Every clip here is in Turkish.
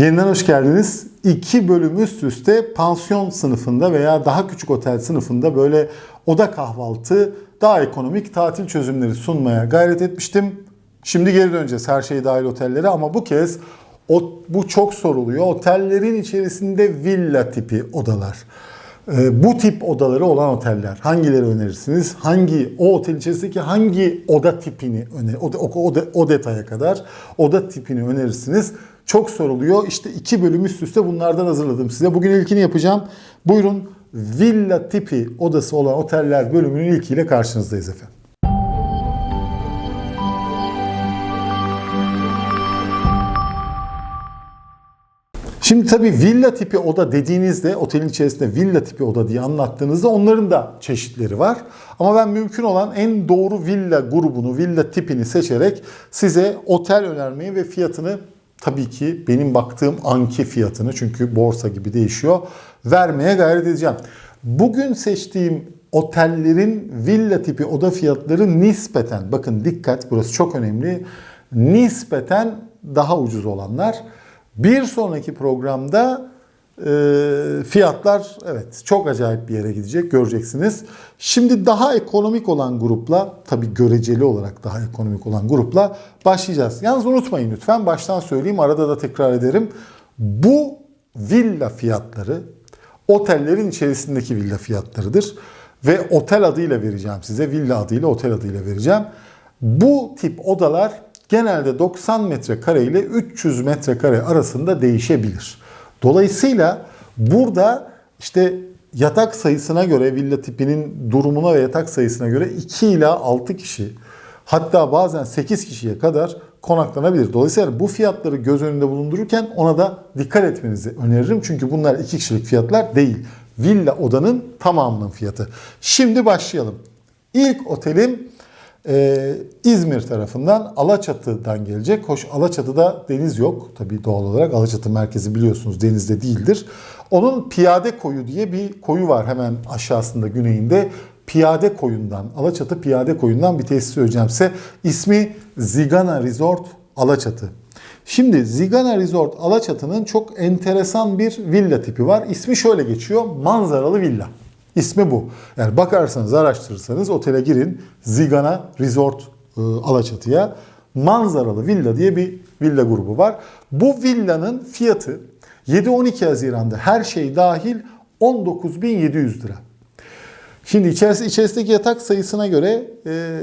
Yeniden hoş geldiniz. İki bölüm üst üste pansiyon sınıfında veya daha küçük otel sınıfında böyle oda kahvaltı, daha ekonomik tatil çözümleri sunmaya gayret etmiştim. Şimdi geri döneceğiz her şey dahil otellere ama bu kez o, bu çok soruluyor. Otellerin içerisinde villa tipi odalar. Ee, bu tip odaları olan oteller hangileri önerirsiniz? Hangi o otel içerisindeki hangi oda tipini öner o, o, o, o detaya kadar oda tipini önerirsiniz? Çok soruluyor. İşte iki bölüm üst üste bunlardan hazırladım size. Bugün ilkini yapacağım. Buyurun villa tipi odası olan oteller bölümünün ilkiyle karşınızdayız efendim. Şimdi tabii villa tipi oda dediğinizde otelin içerisinde villa tipi oda diye anlattığınızda onların da çeşitleri var. Ama ben mümkün olan en doğru villa grubunu, villa tipini seçerek size otel önermeyi ve fiyatını tabii ki benim baktığım anki fiyatını çünkü borsa gibi değişiyor vermeye gayret edeceğim. Bugün seçtiğim otellerin villa tipi oda fiyatları nispeten bakın dikkat burası çok önemli. Nispeten daha ucuz olanlar. Bir sonraki programda e, fiyatlar evet çok acayip bir yere gidecek göreceksiniz. Şimdi daha ekonomik olan grupla tabi göreceli olarak daha ekonomik olan grupla başlayacağız. Yalnız unutmayın lütfen baştan söyleyeyim arada da tekrar ederim. Bu villa fiyatları otellerin içerisindeki villa fiyatlarıdır. Ve otel adıyla vereceğim size. Villa adıyla otel adıyla vereceğim. Bu tip odalar genelde 90 metrekare ile 300 metrekare arasında değişebilir. Dolayısıyla burada işte yatak sayısına göre villa tipinin durumuna ve yatak sayısına göre 2 ila 6 kişi hatta bazen 8 kişiye kadar konaklanabilir. Dolayısıyla bu fiyatları göz önünde bulundururken ona da dikkat etmenizi öneririm. Çünkü bunlar 2 kişilik fiyatlar değil. Villa odanın tamamının fiyatı. Şimdi başlayalım. İlk otelim ee, İzmir tarafından Alaçatı'dan gelecek. Hoş Alaçatı'da deniz yok. Tabii doğal olarak Alaçatı merkezi biliyorsunuz denizde değildir. Onun Piyade Koyu diye bir koyu var hemen aşağısında güneyinde. Piyade Koyundan, Alaçatı Piyade Koyundan bir tesis söyleyeceğim size. İsmi Zigana Resort Alaçatı. Şimdi Zigana Resort Alaçatı'nın çok enteresan bir villa tipi var. İsmi şöyle geçiyor. Manzaralı villa. İsmi bu. Yani bakarsanız, araştırırsanız otele girin. Zigana Resort e, Alaçatı'ya. Manzaralı villa diye bir villa grubu var. Bu villanın fiyatı 7-12 Haziran'da her şey dahil 19.700 lira. Şimdi içerisi, içerisindeki yatak sayısına göre e,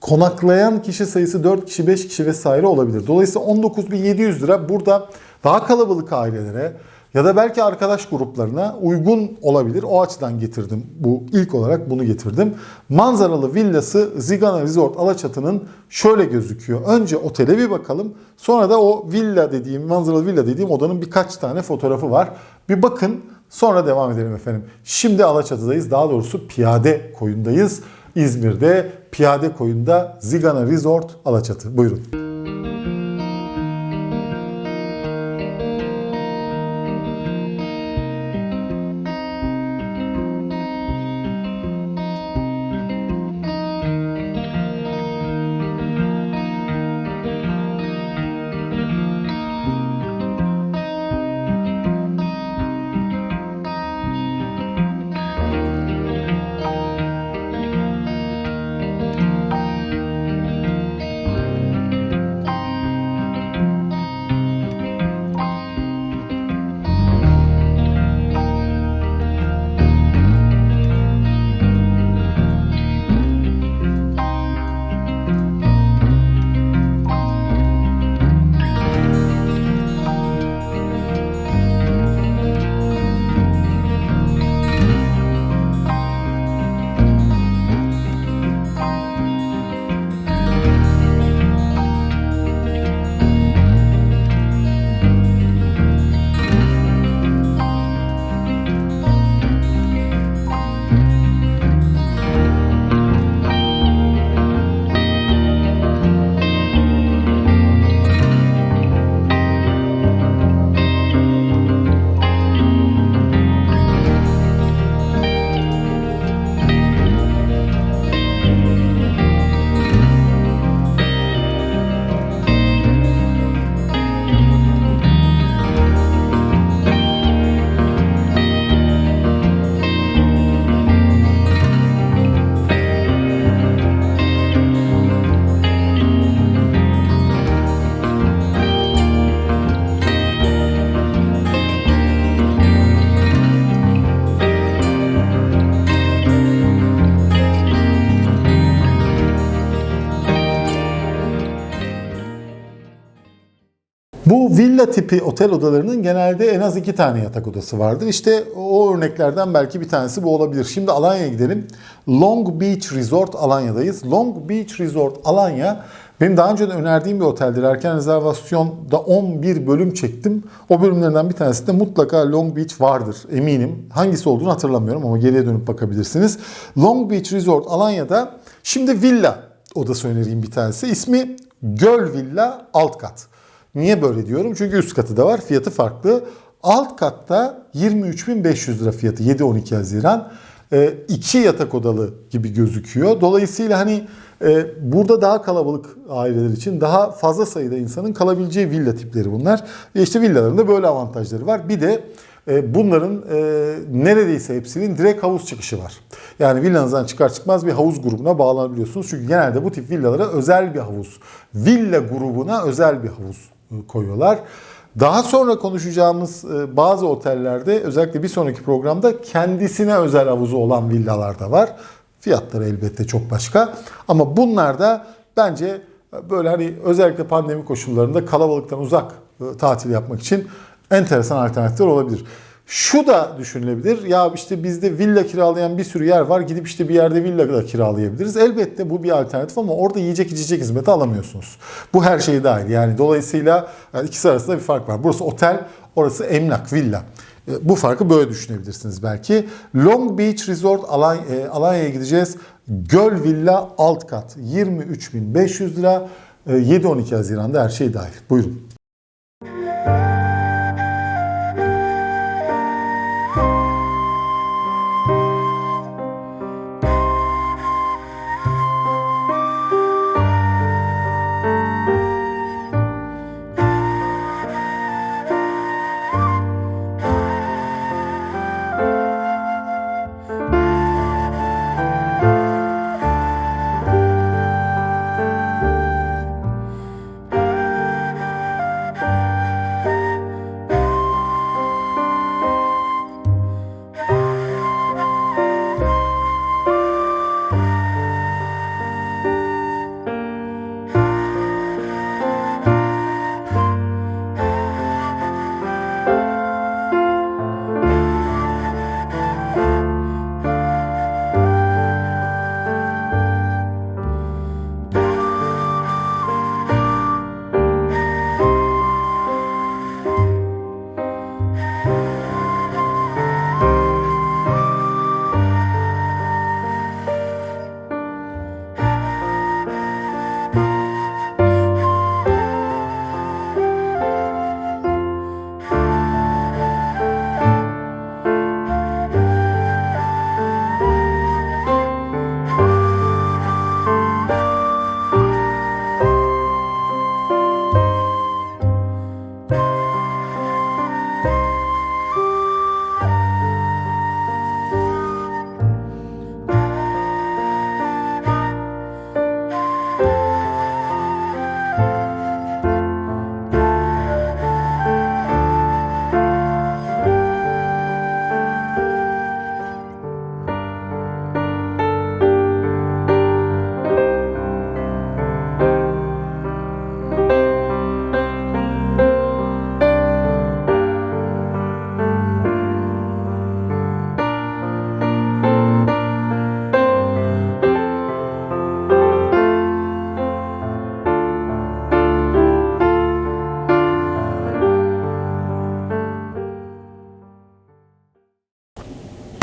konaklayan kişi sayısı 4 kişi, 5 kişi vesaire olabilir. Dolayısıyla 19.700 lira burada daha kalabalık ailelere, ya da belki arkadaş gruplarına uygun olabilir. O açıdan getirdim. Bu ilk olarak bunu getirdim. Manzaralı villası Zigana Resort Alaçatı'nın şöyle gözüküyor. Önce otele bir bakalım. Sonra da o villa dediğim, manzaralı villa dediğim odanın birkaç tane fotoğrafı var. Bir bakın sonra devam edelim efendim. Şimdi Alaçatı'dayız. Daha doğrusu Piyade Koyun'dayız. İzmir'de Piyade Koyun'da Zigana Resort Alaçatı. Buyurun. Villa tipi otel odalarının genelde en az iki tane yatak odası vardır. İşte o örneklerden belki bir tanesi bu olabilir. Şimdi Alanya'ya gidelim. Long Beach Resort Alanya'dayız. Long Beach Resort Alanya benim daha önce de önerdiğim bir oteldir. Erken rezervasyonda 11 bölüm çektim. O bölümlerden bir tanesi de mutlaka Long Beach vardır eminim. Hangisi olduğunu hatırlamıyorum ama geriye dönüp bakabilirsiniz. Long Beach Resort Alanya'da şimdi villa odası önereyim bir tanesi. İsmi Göl Villa Alt Kat. Niye böyle diyorum? Çünkü üst katı da var. Fiyatı farklı. Alt katta 23.500 lira fiyatı 7-12 Haziran. E, iki yatak odalı gibi gözüküyor. Dolayısıyla hani e, burada daha kalabalık aileler için daha fazla sayıda insanın kalabileceği villa tipleri bunlar. Ve işte villaların da böyle avantajları var. Bir de e, bunların e, neredeyse hepsinin direkt havuz çıkışı var. Yani villanızdan çıkar çıkmaz bir havuz grubuna bağlanabiliyorsunuz. Çünkü genelde bu tip villalara özel bir havuz, villa grubuna özel bir havuz e, koyuyorlar. Daha sonra konuşacağımız e, bazı otellerde özellikle bir sonraki programda kendisine özel havuzu olan villalar da var. Fiyatları elbette çok başka. Ama bunlar da bence böyle hani özellikle pandemi koşullarında kalabalıktan uzak e, tatil yapmak için enteresan alternatifler olabilir. Şu da düşünülebilir. Ya işte bizde villa kiralayan bir sürü yer var. Gidip işte bir yerde villa da kiralayabiliriz. Elbette bu bir alternatif ama orada yiyecek içecek hizmeti alamıyorsunuz. Bu her şey dahil. Yani dolayısıyla ikisi arasında bir fark var. Burası otel, orası emlak, villa. E, Bu farkı böyle düşünebilirsiniz belki. Long Beach Resort e, Alanya'ya gideceğiz. Göl Villa alt kat 23.500 lira. E, 7-12 Haziran'da her şey dahil. Buyurun.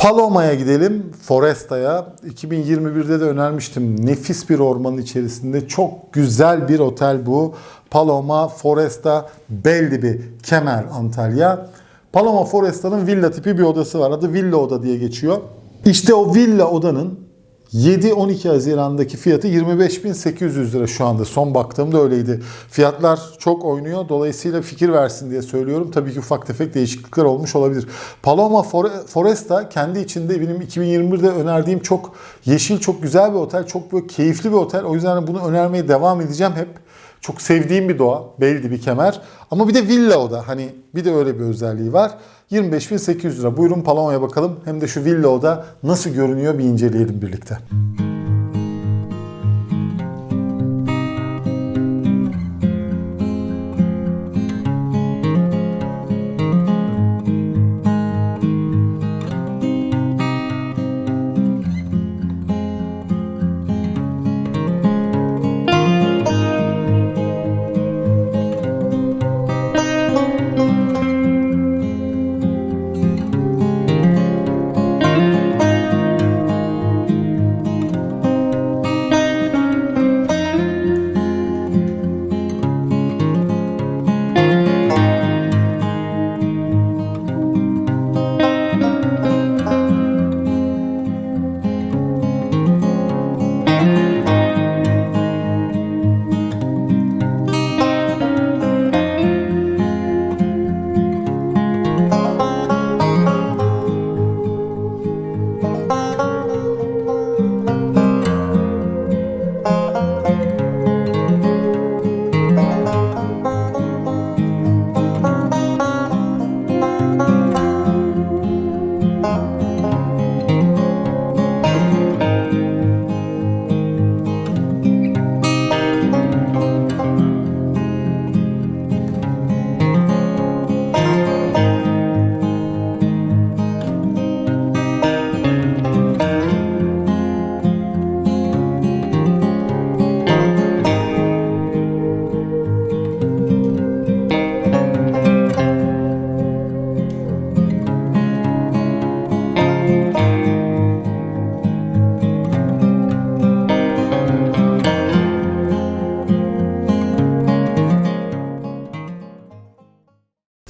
Paloma'ya gidelim, Foresta'ya. 2021'de de önermiştim. Nefis bir ormanın içerisinde çok güzel bir otel bu. Paloma Foresta Beldibi, Kemer, Antalya. Paloma Foresta'nın villa tipi bir odası var. Adı villa oda diye geçiyor. İşte o villa odanın 7-12 Haziran'daki fiyatı 25.800 lira şu anda. Son baktığımda öyleydi. Fiyatlar çok oynuyor. Dolayısıyla fikir versin diye söylüyorum. Tabii ki ufak tefek değişiklikler olmuş olabilir. Paloma Fore- Foresta kendi içinde benim 2021'de önerdiğim çok yeşil, çok güzel bir otel. Çok böyle keyifli bir otel. O yüzden bunu önermeye devam edeceğim hep. Çok sevdiğim bir doğa. Belli bir kemer. Ama bir de villa o da. Hani bir de öyle bir özelliği var. 25.800 lira. Buyurun Paloma'ya bakalım. Hem de şu villa oda nasıl görünüyor bir inceleyelim birlikte.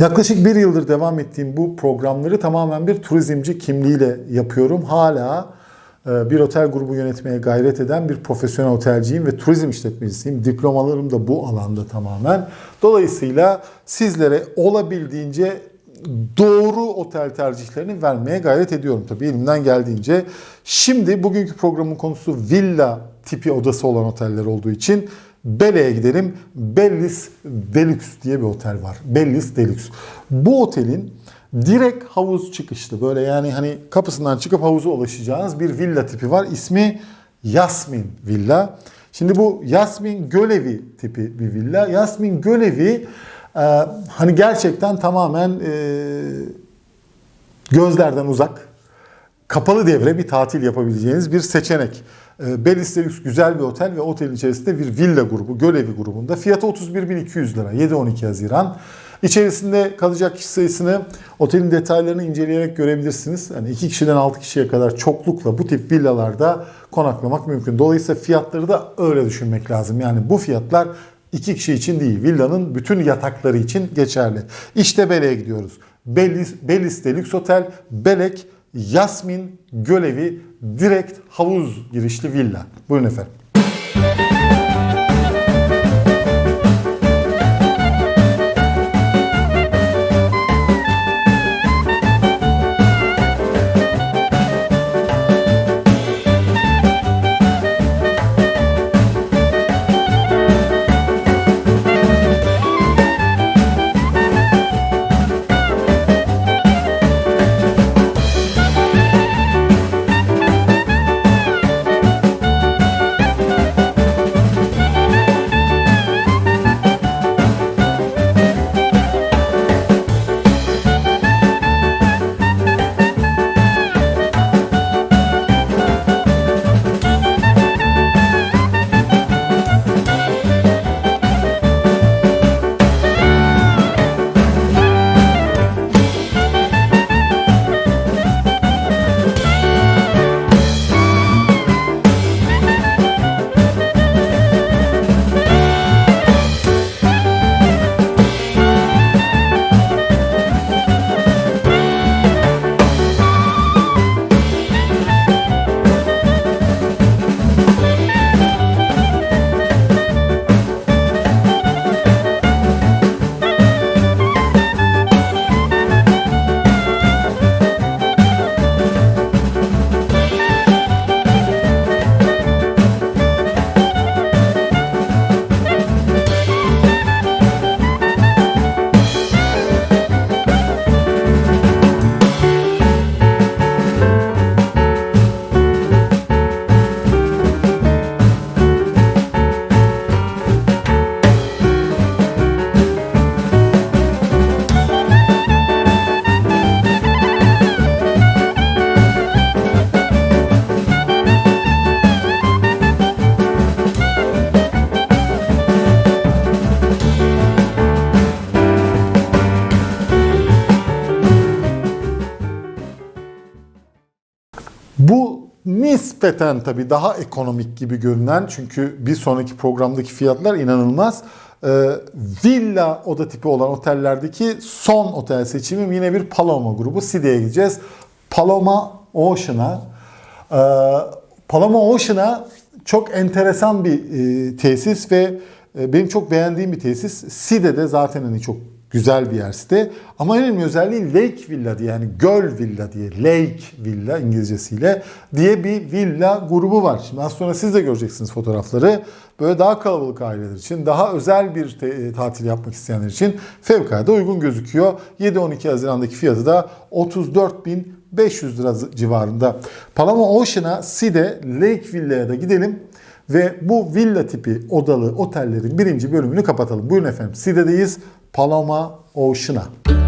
Yaklaşık bir yıldır devam ettiğim bu programları tamamen bir turizmci kimliğiyle yapıyorum. Hala e, bir otel grubu yönetmeye gayret eden bir profesyonel otelciyim ve turizm işletmecisiyim. Diplomalarım da bu alanda tamamen. Dolayısıyla sizlere olabildiğince doğru otel tercihlerini vermeye gayret ediyorum tabii elimden geldiğince. Şimdi bugünkü programın konusu villa tipi odası olan oteller olduğu için Bele'ye gidelim. Bellis Deluxe diye bir otel var. Bellis Deluxe. Bu otelin direkt havuz çıkışlı böyle yani hani kapısından çıkıp havuza ulaşacağınız bir villa tipi var. İsmi Yasmin Villa. Şimdi bu Yasmin Gölevi tipi bir villa. Yasmin Gölevi e, hani gerçekten tamamen e, gözlerden uzak kapalı devre bir tatil yapabileceğiniz bir seçenek. E, Bellis Deluxe güzel bir otel ve otelin içerisinde bir villa grubu, Gölevi grubunda. Fiyatı 31.200 lira, 7-12 Haziran. İçerisinde kalacak kişi sayısını otelin detaylarını inceleyerek görebilirsiniz. Yani 2 kişiden 6 kişiye kadar çoklukla bu tip villalarda konaklamak mümkün. Dolayısıyla fiyatları da öyle düşünmek lazım. Yani bu fiyatlar 2 kişi için değil, villanın bütün yatakları için geçerli. İşte Bele'ye gidiyoruz. Bellis, Bellis Deluxe Otel, Belek, Yasmin Gölevi direkt havuz girişli villa. Buyurun efendim. Bu nispeten tabii daha ekonomik gibi görünen çünkü bir sonraki programdaki fiyatlar inanılmaz. Ee, villa oda tipi olan otellerdeki son otel seçimim yine bir Paloma grubu. Side'ye gideceğiz. Paloma Ocean'a. Ee, Paloma Ocean'a çok enteresan bir e, tesis ve e, benim çok beğendiğim bir tesis. Side'de zaten hani çok güzel bir yer site. Ama en önemli özelliği Lake Villa diye yani göl villa diye Lake Villa İngilizcesiyle diye bir villa grubu var. Şimdi az sonra siz de göreceksiniz fotoğrafları. Böyle daha kalabalık aileler için, daha özel bir te- tatil yapmak isteyenler için fevkalade uygun gözüküyor. 7-12 Haziran'daki fiyatı da 34.500 lira civarında. Palama Ocean'a, Side, Lake Villa'ya da gidelim. Ve bu villa tipi odalı otellerin birinci bölümünü kapatalım. Buyurun efendim. Side'deyiz. Paloma Ocean'a.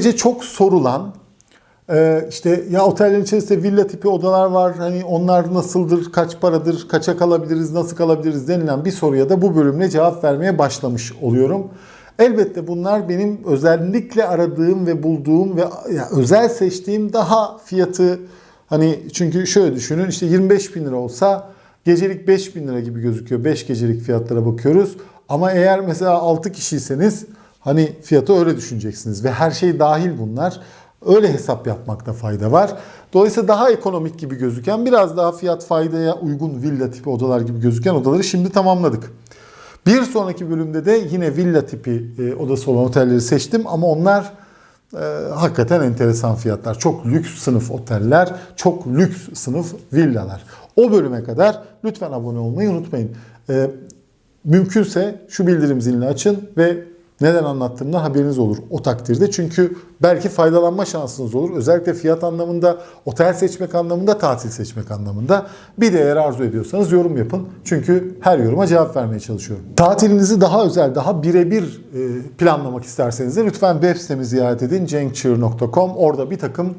Böylece çok sorulan e, işte ya otellerin içerisinde villa tipi odalar var. Hani onlar nasıldır, kaç paradır, kaça kalabiliriz, nasıl kalabiliriz denilen bir soruya da bu bölümle cevap vermeye başlamış oluyorum. Elbette bunlar benim özellikle aradığım ve bulduğum ve özel seçtiğim daha fiyatı hani çünkü şöyle düşünün işte 25 bin lira olsa gecelik 5 bin lira gibi gözüküyor. 5 gecelik fiyatlara bakıyoruz. Ama eğer mesela 6 kişiyseniz hani fiyatı öyle düşüneceksiniz ve her şey dahil bunlar. Öyle hesap yapmakta fayda var. Dolayısıyla daha ekonomik gibi gözüken biraz daha fiyat faydaya uygun villa tipi odalar gibi gözüken odaları şimdi tamamladık. Bir sonraki bölümde de yine villa tipi e, odası olan otelleri seçtim ama onlar e, hakikaten enteresan fiyatlar. Çok lüks sınıf oteller, çok lüks sınıf villalar. O bölüme kadar lütfen abone olmayı unutmayın. E, mümkünse şu bildirim zilini açın ve neden anlattığımdan haberiniz olur o takdirde. Çünkü belki faydalanma şansınız olur. Özellikle fiyat anlamında, otel seçmek anlamında, tatil seçmek anlamında. Bir de eğer arzu ediyorsanız yorum yapın. Çünkü her yoruma cevap vermeye çalışıyorum. Tatilinizi daha özel, daha birebir e, planlamak isterseniz de lütfen web sitemi ziyaret edin. cenkçığır.com. Orada bir takım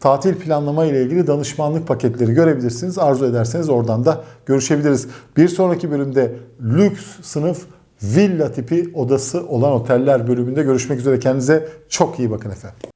tatil planlama ile ilgili danışmanlık paketleri görebilirsiniz. Arzu ederseniz oradan da görüşebiliriz. Bir sonraki bölümde lüks sınıf villa tipi odası olan oteller bölümünde görüşmek üzere. Kendinize çok iyi bakın efendim.